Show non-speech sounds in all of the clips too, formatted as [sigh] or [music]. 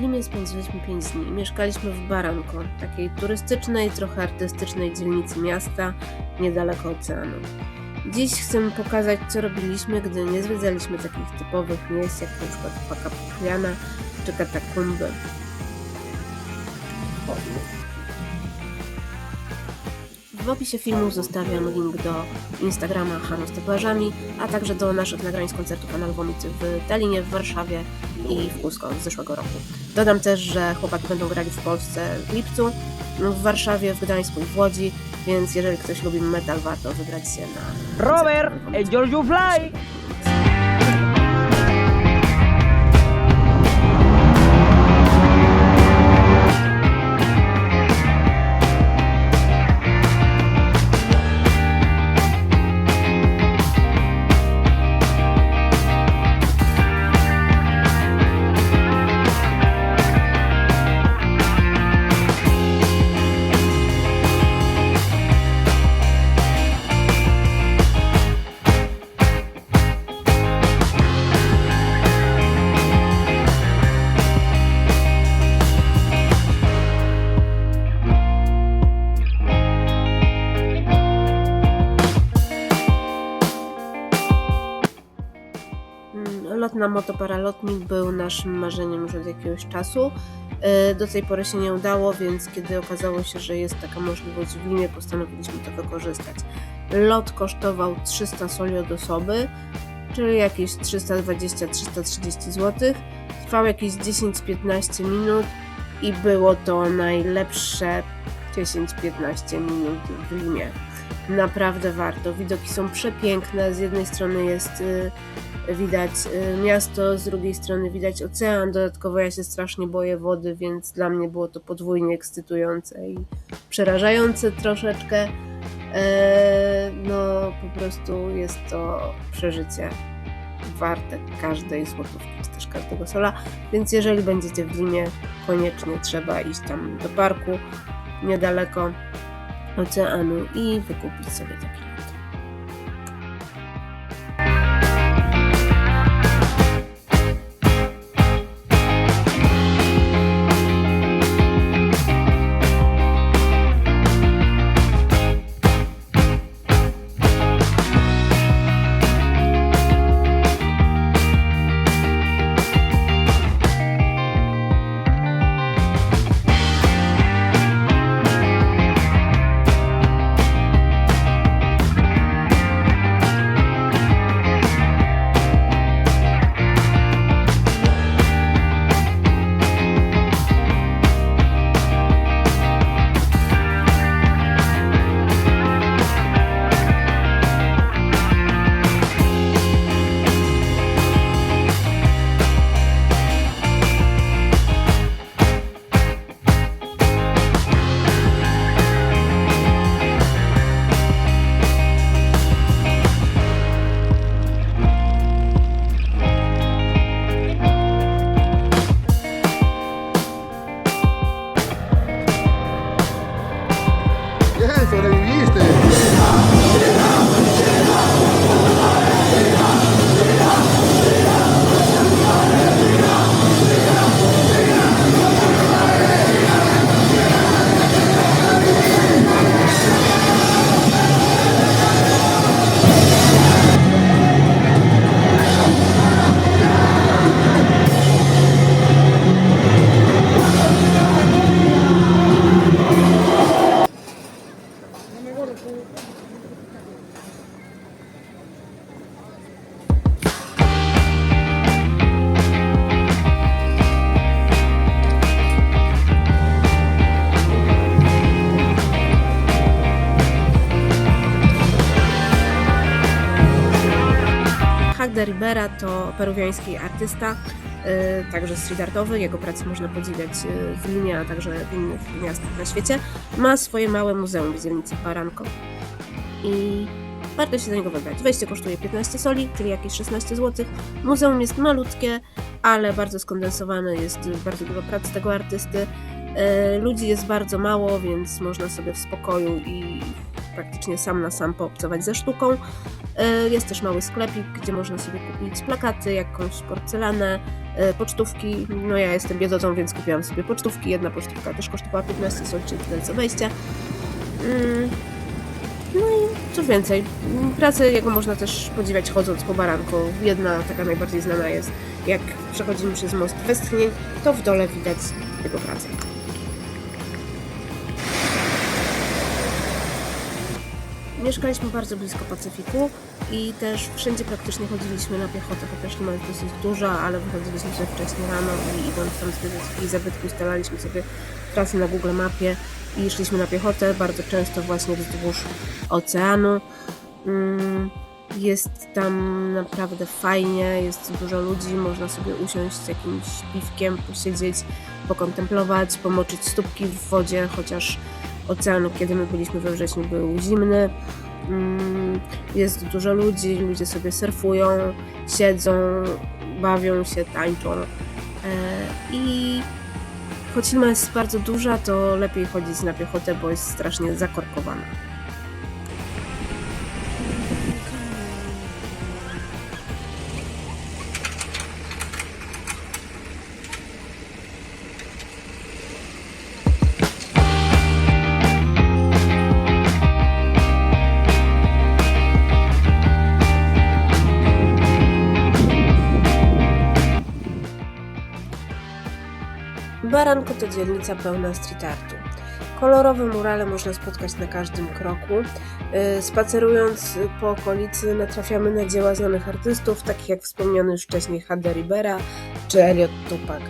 Limie spędziliśmy 5 dni. Mieszkaliśmy w Baranko, takiej turystycznej, trochę artystycznej dzielnicy miasta, niedaleko oceanu. Dziś chcę pokazać, co robiliśmy, gdy nie zwiedzaliśmy takich typowych miejsc, jak na przykład Pakapukiana czy Katakumby. W opisie filmu zostawiam link do Instagrama Hano z tatuażami, a także do naszych nagrań z koncertów Analwomicy w Talinie, w Warszawie i w Cusco z zeszłego roku. Dodam też, że chłopaki będą grali w Polsce w lipcu, w Warszawie, w Gdańsku i w Łodzi, więc jeżeli ktoś lubi metal, warto wybrać się na Robert, el Giorgio Fly. Lot na motoparalotnik był naszym marzeniem już od jakiegoś czasu. E, Do tej pory się nie udało, więc kiedy okazało się, że jest taka możliwość w Limie, postanowiliśmy to wykorzystać. Lot kosztował 300 soli od osoby, czyli jakieś 320-330 zł. Trwał jakieś 10-15 minut i było to najlepsze 10-15 minut w Limie. Naprawdę warto. Widoki są przepiękne. Z jednej strony jest y, widać y, miasto, z drugiej strony widać ocean. Dodatkowo ja się strasznie boję wody, więc dla mnie było to podwójnie ekscytujące i przerażające troszeczkę. E, no, po prostu jest to przeżycie warte każdej złotówki, czy też każdego sola. Więc jeżeli będziecie w Limie, koniecznie trzeba iść tam do parku niedaleko oceanu i wykupić sobie taki lot. Bien, Eso Hack de Ribera to peruwiański artysta, y, także street artowy. Jego pracę można podziwiać y, w Limie, a także w innych miastach na świecie. Ma swoje małe muzeum w dzielnicy Baranko. I warto się do niego wybrać. Wejście kosztuje 15 soli, czyli jakieś 16 zł. Muzeum jest malutkie, ale bardzo skondensowane. Jest bardzo dużo pracy tego artysty. Y, Ludzi jest bardzo mało, więc można sobie w spokoju i praktycznie sam na sam poobcować ze sztuką. E, Jest też mały sklepik, gdzie można sobie kupić plakaty, jakąś porcelanę, e, pocztówki. No ja jestem biedotą, więc kupiłam sobie pocztówki. Jedna pocztówka też kosztowała 15 zł, czyli tyle co wejście. No i co więcej, pracę jego można też podziwiać chodząc po baranku. Jedna taka najbardziej znana jest, jak przechodzimy przez most Westchnień, to w dole widać jego pracę. Mieszkaliśmy bardzo blisko Pacyfiku i też wszędzie praktycznie chodziliśmy na piechotę, chociaż Lima jest dosyć duża, ale wychodziliśmy sobie wcześniej rano i idąc tam zwiedzać jakieś zabytki, ustalaliśmy sobie trasy na Google Mapie i szliśmy na piechotę, bardzo często właśnie wzdłuż oceanu. Mm, Jest tam naprawdę fajnie, jest dużo ludzi, można sobie usiąść z jakimś piwkiem, posiedzieć, pokontemplować, pomoczyć stópki w wodzie, chociaż ocean, kiedy my byliśmy we wrześniu, był zimny. Mm, Jest dużo ludzi, ludzie sobie surfują, siedzą, bawią się, tańczą. E, I choć Lima jest bardzo duża, to lepiej chodzić na piechotę, bo jest strasznie zakorkowana. Baranko to dzielnica pełna street artu. Kolorowe murale można spotkać na każdym kroku. Yy, Spacerując po okolicy natrafiamy na dzieła znanych artystów, takich jak wspomniany już wcześniej Hade Ribera czy Elliot Tupac.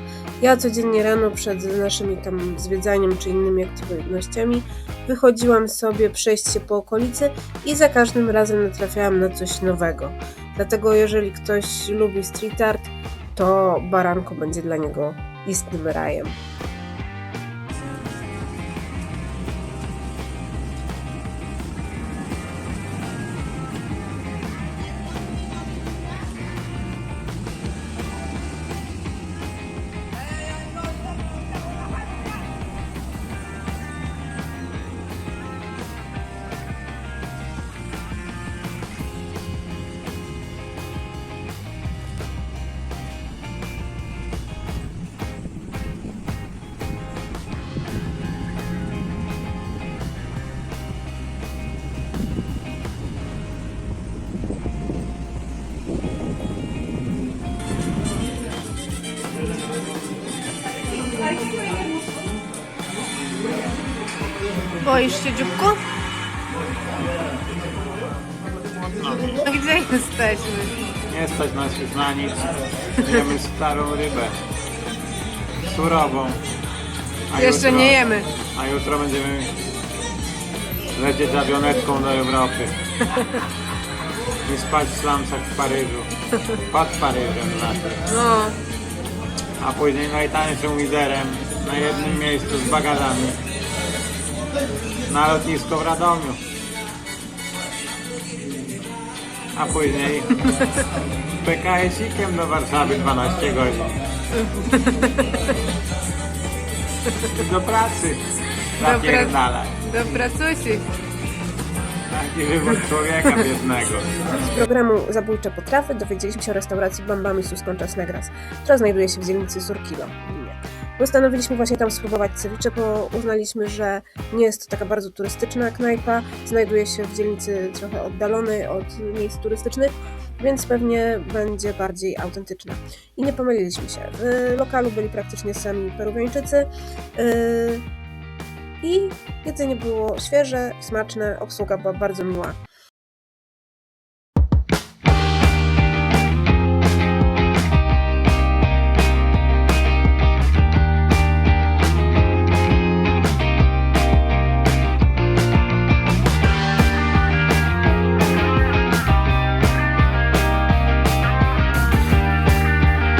Ja codziennie rano przed naszymi tam zwiedzaniem czy innymi aktywnościami wychodziłam sobie przejść się po okolicy i za każdym razem natrafiałam na coś nowego. Dlatego jeżeli ktoś lubi street art, to Baranko będzie dla niego і співираєм. Boisz się, dzióbku? No gdzie jesteśmy? Nie stać nas już na nic. Jemy starą rybę. Surową. A Jeszcze nie jemy. A jutro będziemy lecieć awionetką do Europy. I spać w slumsach w Paryżu. Pod Paryżem znaczy. No, A później najtańszym liderem na jednym miejscu z bagażami. Na lotnisko w Radomiu. A później [laughs] PKS-ikiem do Warszawy 12 godzin. Do pracy. Zapierdalać. Do pracusi. Taki wybór człowieka biednego. Z programu Zabójcze Potrawy dowiedzieliśmy się o restauracji Bambami Sus Conchas Negras, która znajduje się w dzielnicy Surkilo. Postanowiliśmy właśnie tam spróbować ceviche, bo uznaliśmy, że nie jest to taka bardzo turystyczna knajpa, znajduje się w dzielnicy trochę oddalonej od miejsc turystycznych, więc pewnie będzie bardziej autentyczna. I nie pomyliliśmy się. W lokalu byli praktycznie sami Peruwiańczycy yy, i jedzenie było świeże, smaczne, obsługa była bardzo miła.